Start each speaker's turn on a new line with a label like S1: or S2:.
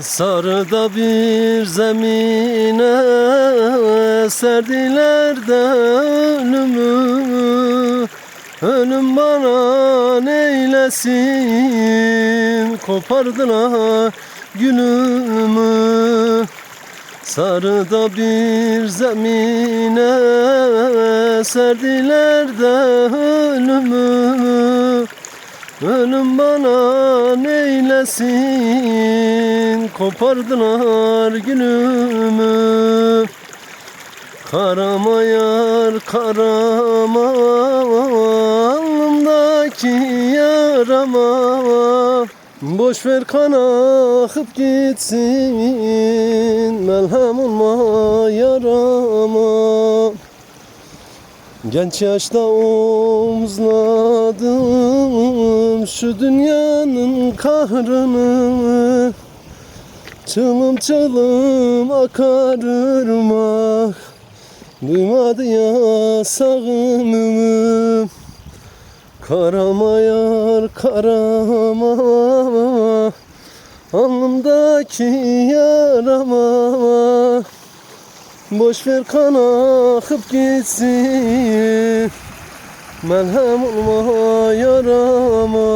S1: Sarıda bir zemine serdiler de ölümü Ölüm bana neylesin? Kopardılar gülümü Sarıda bir zemine serdiler de ölümü Ölüm bana neylesin? Kopardılar günümü Karama yar karama Alnımdaki yarama. Boş ver kan akıp gitsin Melhem olma yarama. Genç yaşta omuzladım şu dünyanın kahrını Çılım çılım akar ırmak Duymadı ya sağınımı Karama yar karama. Alnımdaki yarama. Boş ver kan akıp gitsin. Melhem olma yarama